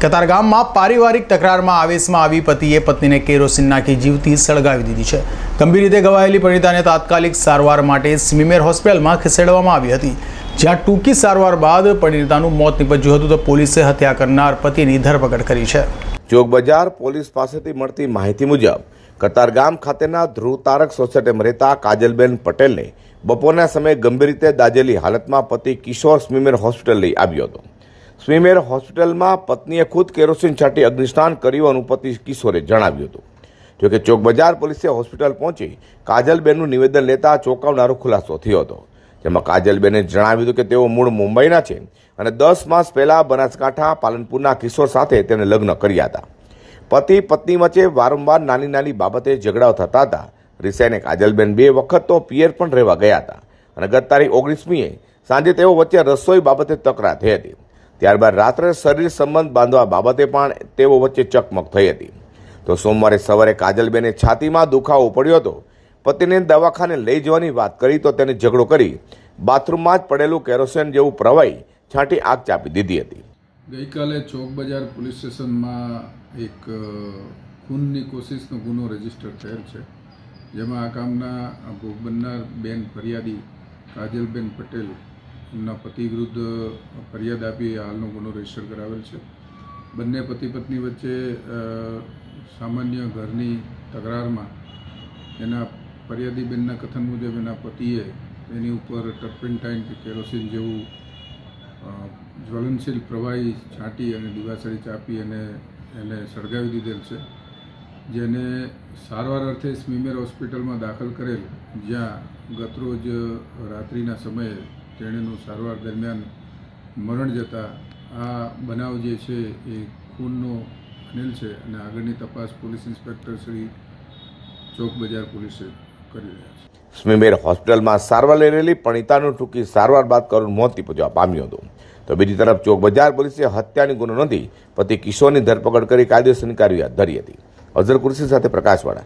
કતારગામમાં પારિવારિક તકરારમાં આવેશમાં આવી પતિએ પત્નીને કેરોસીન નાખી જીવતી સળગાવી દીધી છે. ગંભીર રીતે ઘવાયેલી પરિણીતાને તાત્કાલિક સારવાર માટે સ્મીમેર હોસ્પિટલમાં ખસેડવામાં આવી હતી. જ્યાં ટૂંકી સારવાર બાદ પરિણીતાનું મોત નીપજ્યું હતું તો પોલીસે હત્યા કરનાર પતિની ધરપકડ કરી છે. બજાર પોલીસ પાસેથી મળતી માહિતી મુજબ, કતારગામ ખાતેના ધ્રુવ તારક સોસાયટીમાં રહેતા કાજલબેન પટેલને બપોરના સમયે ગંભીર રીતે દાજેલી હાલતમાં પતિ કિશોર સ્મીમેર હોસ્પિટલ લઈ આવ્યો હતો. સ્મીમેર હોસ્પિટલમાં પત્નીએ ખુદ કેરોસીન છાંટી અગ્નિસ્નાન કર્યું હોવાનું પતિ કિશોરે જણાવ્યું હતું. જોકે ચોક બજાર પોલીસે હોસ્પિટલ પહોંચી કાજલબેનનું નિવેદન લેતા ચોંકાવનારો ખુલાસો થયો હતો. જેમાં કાજલબેને જણાવ્યું હતું કે તેઓ મૂળ મુંબઈના છે અને દસ માસ પહેલાં બનાસકાંઠા, પાલનપુરના કિશોર સાથે તેને લગ્ન કર્યા હતા. પતિ, પત્ની વચ્ચે વારંવાર નાની નાની બાબતે ઝઘડાઓ થતા હતા. રિસાઈને કાજલબેન બે વખત તો પિયર પણ રહેવા ગયા હતા અને ગત તારીખ ઓગણીસમીએ સાંજે તેઓ વચ્ચે રસોઈ બાબતે તકરાર થઈ હતી. ત્યારબાદ રાત્રે શરીર સંબંધ બાંધવા બાબતે પણ તેઓ વચ્ચે ચકમક થઈ હતી. તો સોમવારે સવારે કાજલબેને છાતીમાં દુખાવો પડ્યો હતો. પતિને દવાખાને લઈ જવાની વાત કરી તો તેને ઝઘડો કરી બાથરૂમમાં જ પડેલું કેરોસીન જેવું પ્રવાહી છાંટી આગ ચાપી દીધી હતી. ગઈકાલે ચોક બજાર પોલીસ સ્ટેશનમાં એક ખૂનની કોશિશનો ગુનો રજિસ્ટર થયેલ છે. જેમાં આ કામના ભોગ બનનાર બેન ફરિયાદી કાજલબેન પટેલ એમના પતિ વિરુદ્ધ ફરિયાદ આપી હાલનો ગુનો રજિસ્ટર કરાવેલ છે. બંને પતિ પત્ની વચ્ચે સામાન્ય ઘરની તકરારમાં એના ફરિયાદીબેનના કથન મુજબ એના પતિએ એની ઉપર ટર્પેન્ટાઇન કે કેરોસીન જેવું જ્વલનશીલ પ્રવાહી છાંટી અને દિવાસળી ચાપી અને એને સળગાવી દીધેલ છે. જેને સારવાર અર્થે સ્મીમેર હોસ્પિટલમાં દાખલ કરેલ, જ્યાં ગતરોજ રાત્રિના સમયે તેણીનું સારવાર દરમિયાન મરણ જતાં આ બનાવ જે છે એ ખૂનનો બનેલ છે અને આગળની તપાસ પોલીસ ઇન્સ્પેક્ટર શ્રી ચોક બજાર પોલીસે કરી રહ્યા છે. સ્મીમેર હોસ્પિટલમાં સારવાર લઈ રહેલી પણિતાનું ટૂંકી સારવાર બાદ કરુણ મોત નિપજવા પામ્યું હતું. તો બીજી તરફ ચોક બજાર પોલીસે હત્યાની ગુનો નોંધી પતિ કિશોરની ધરપકડ કરી કાયદેસરની કાર્યવાહી ધરી હતી. અઝર કુર્સી સાથે પ્રકાશવાળા